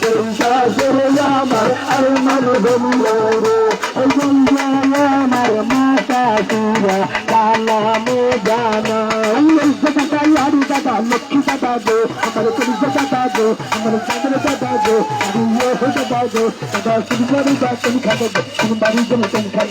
দুধের শাসরে আমার আর বলল রে। আমার মাতা সুরা কালামে জানা ইয়ারি দাদা, লক্ষ্মী দাদা গো। আমার পুলিশ দাদা গো, আমার চন্দ্র দাদা গো। আমি হো দাদা গো, দাদা সুন্দর দাদা তুমি খাব তুমি বাড়ি গেলে তুমি খাব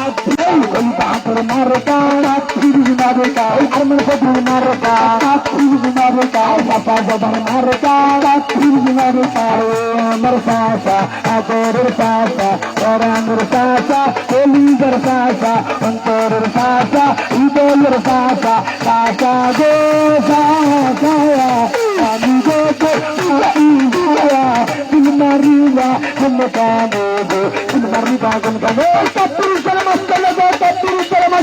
சாசா இதோ சாசா சாசா தோசா తుమ్ముతానేదు మరి బాగుంటాను తప్పు విషయం వస్తాను తప్పు విషయం